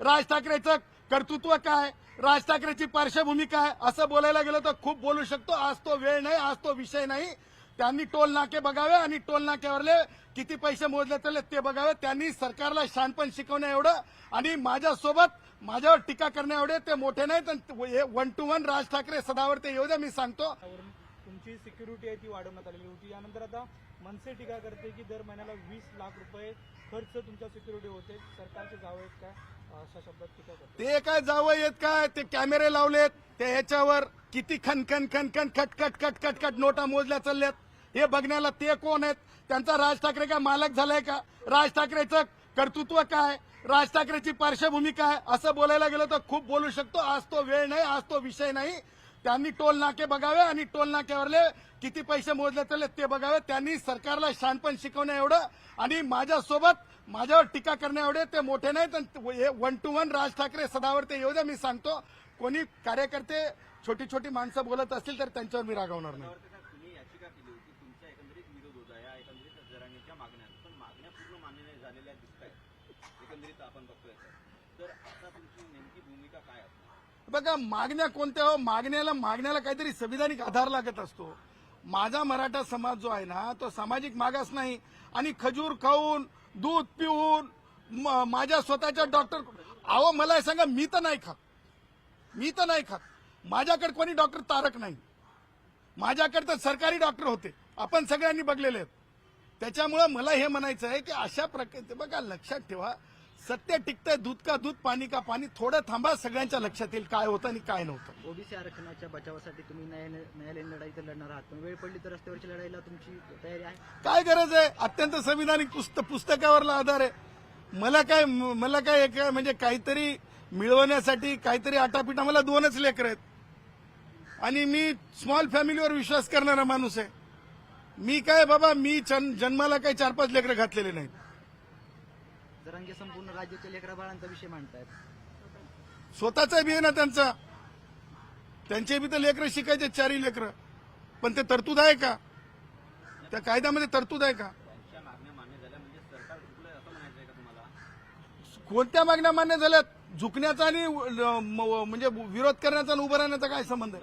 राज ठाकरेचं कर्तृत्व काय? राज ठाकरेची पार्श्वभूमी काय? असं बोलायला गेलं तर खूप बोलू शकतो. आज तो वेळ नाही आज तो विषय नाही. त्यांनी टोल नाके बघावे आणि टोल नाक्यावरले किती पैसे मोजले चालले ते बघावे. त्यांनी सरकारला शानपण शिकवण्या एवढं आणि माझ्यासोबत माझ्यावर टीका करण्या एवढे ते मोठे नाहीत one two one Raj Thackeray सदावर ते येऊ द्या मी सांगतो. तुमची सिक्युरिटी आहे ती वाढवण्यात आलेली होती. यानंतर आता मनसे टीका करते की दर महिन्याला वीस लाख रुपये खर्च तुमच्या सिक्युरिटी होते. सरकारचे जावं आहेत काय अशा शब्दात टीका करते. ते काय जावं येत काय? ते कॅमेरे लावलेत. ते ह्याच्यावर किती खनखन खनखन खटखट खटखट खट नोटा मोजल्या चालल्यात. हे बघण्याला ते कोण आहेत? त्यांचा राज ठाकरे काय मालक झालाय का? राज ठाकरेचं कर्तृत्व काय? राज ठाकरेची पार्श्वभूमी काय? असं बोलायला गेलं तर खूप बोलू शकतो. आज तो वेळ नाही आज तो विषय नाही. त्यांनी टोल नाके बघावे आणि टोल नाक्यावरले किती पैसे मोजले त्याले ते बघावे. त्यांनी सरकारला शानपण शिकवण्या एवढं आणि माझ्यासोबत माझ्यावर टीका करण्या एवढे ते मोठे नाहीत one two one Raj Thackeray सदावर ते येऊ द्या मी सांगतो. कोणी कार्यकर्ते छोटी छोटी माणसं बोलत असतील तर त्यांच्यावर मी रागवणार नाही. तर आता तुमची नेमकी भूमिका काय असणार? बघा मागण्या कोणत्या हो? मागण्याला मागण्याला काहीतरी संविधानिक आधार लागत असतो. माझा मराठा समाज जो आहे ना तो सामाजिक मागास नाही. आणि खजूर खाऊन दूध पिऊन म- माझ्या स्वतःच्या डॉक्टर अहो मला सांगा मी तर नाही खात. मी तर नाही खात. माझ्याकडे कोणी डॉक्टर तारक नाही. माझ्याकडे तर सरकारी डॉक्टर होते. आपण सगळ्यांनी बघलेले आहेत. त्याच्यामुळं मला हे म्हणायचं आहे की अशा प्रकारे बघा लक्षात ठेवा. सत्य टिकतंय दूध का दूध पाणी का पाणी थोडं थांबा सगळ्यांच्या लक्षात येईल काय होतं आणि काय नव्हतं. ओबीसी आरक्षणाच्या बचावासाठी तुम्ही न्यायालय न्यायालयीन लढाई तर लढणार आहात. पण वेळ पडली तर रस्त्यावरची लढाईला तुमची तयारी आहे? काय गरज आहे? अत्यंत संविधानिक पुस्त पुस्तकावरला आधार आहे. मला काय मला काय एक म्हणजे काहीतरी मिळवण्यासाठी काहीतरी आटापिटा मला दोनच लेकर आहेत. आणि मी स्मॉल फॅमिलीवर विश्वास करणारा माणूस आहे. मी काय बाबा मी जन- जन्माला काही चार पाच लेकरं घातलेले नाहीत. जरांगे संपूर्ण राज्याच्या लेकरा बाळांचा विषय मांडतायत. स्वतःचा बी आहे ना त्यांचा. त्यांचे बी तर लेकरं शिकायचे चारही लेकरं. पण ते तरतूद आहे का? त्या कायद्यामध्ये तरतूद आहे का? त्यांच्या मागण्या मान्य झाल्या म्हणजे सरकार चुकलंय असं म्हणायचं आहे का तुम्हाला? कोणत्या मागण्या मान्य झाल्यात? झुकण्याचा आणि म्हणजे विरोध करण्याचा आणि उभं राहण्याचा काय संबंध